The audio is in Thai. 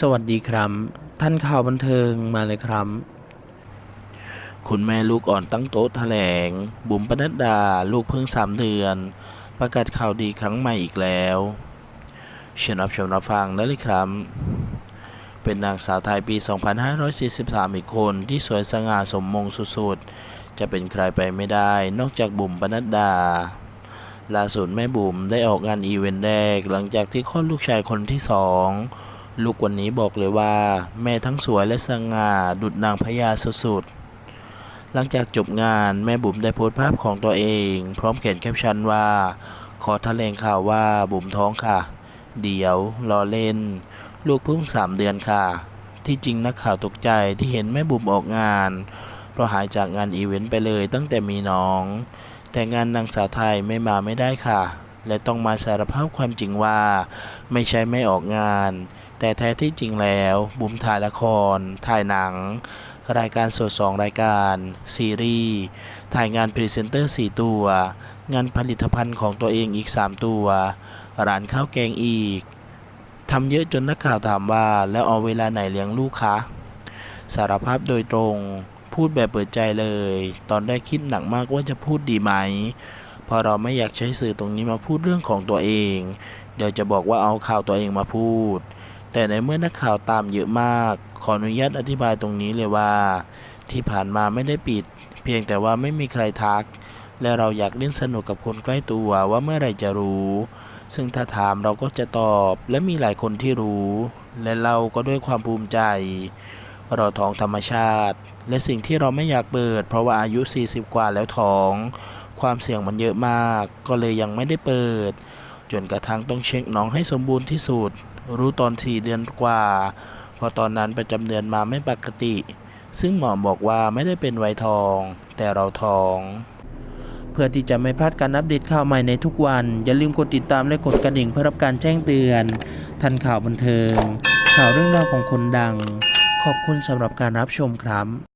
สวัสดีครับ ท่านข่าวบันเทิงมาเลยครับ คุณแม่ลูกอ่อนตั้งโต๊ะแถลง บุ๋มปนัดดา ลูกเพิ่งสามเดือน ประกาศข่าวดีครั้งใหม่อีกแล้วเชิญรับชมรับฟังได้เลยครับ เป็นนางสาวไทยปี 2543 อีกคนที่สวยสง่าสมมงสุดๆ จะเป็นใครไปไม่ได้นอกจากบุ๋มปนัดดาล่าสุดแม่บุ๋มได้ออกงานอีเวนต์แรกหลังจากที่คลอดลูกชายคนที่สอง ลูกวันนี้บอกเลยว่า แม่ทั้งสวยและสง่าดุจนางพญาสุดๆ หลังจากจบงานแม่บุ๋มได้โพสต์ภาพของตัวเอง พร้อมเขียนแคปชั่นว่า ขอแถลงข่าวว่าบุ๋มท้องค่ะ เดี๋ยวรอเล่น ลูกเพิ่งสามเดือนค่ะ ที่จริงนักข่าวตกใจที่เห็นแม่บุ๋มออกงาน เพราะหายจากงานอีเวนต์ไปเลยตั้งแต่มีน้อง แต่งานนางสาวไทยไม่มาไม่ได้ค่ะ และต้องมาสารภาพความจริงว่า ไม่ใช่ไม่ออกงาน แต่แท้ที่จริงแล้ว บุ๋มถ่ายละคร ถ่ายหนัง รายการสดสองรายการ ซีรีส์ ถ่ายงานพรีเซนเตอร์ 4 ตัว งานผลิตภัณฑ์ของตัวเองอีก 3 ตัว ร้านข้าวแกงอีกทำเยอะจนนักข่าวถามว่าแล้วเอาเวลาไหนเลี้ยงลูกคะสารภาพโดยตรงพูดแบบเปิดใจเลย ตอนได้คิดหนักมากว่าจะพูดดีไหมเพราะเราไม่อยากใช้สื่อตรงนี้มาพูดเรื่องของตัวเอง เดี๋ยวจะบอกว่าเอาข่าวตัวเองมาพูด แต่ในเมื่อนักข่าวตามเยอะมาก ขออนุญาตอธิบายตรงนี้เลยว่า ที่ผ่านมาไม่ได้ปิด เพียงแต่ว่าไม่มีใครทัก และเราอยากเล่นสนุกกับคนใกล้ตัวว่าเมื่อไรจะรู้ ซึ่งถ้าถามเราก็จะตอบ และมีหลายคนที่รู้ และเราก็ด้วยความภูมิใจ เราท้องธรรมชาติ และสิ่งที่เราไม่อยากเปิด เพราะว่าอายุ 40 กว่าแล้วท้อง ความเสี่ยงมันเยอะมาก ก็เลยยังไม่ได้เปิด จนกระทั่งต้องเช็คน้องให้สมบูรณ์ที่สุด รู้ตอน4เดือนกว่า เพราะตอนนั้นประจำเดือนมาไม่ปกติ ซึ่งหมอบอกว่าไม่ได้เป็นไวทอง แต่เราท้อง เพื่อที่จะไม่พลาดการอัปเดตข่าวใหม่ในทุกวัน อย่าลืมกดติดตามและกดกระดิ่งเพื่อรับการแจ้งเตือน ทันข่าวบันเทิง ข่าวเรื่องราวของคนดัง ขอบคุณสำหรับการรับชมครับ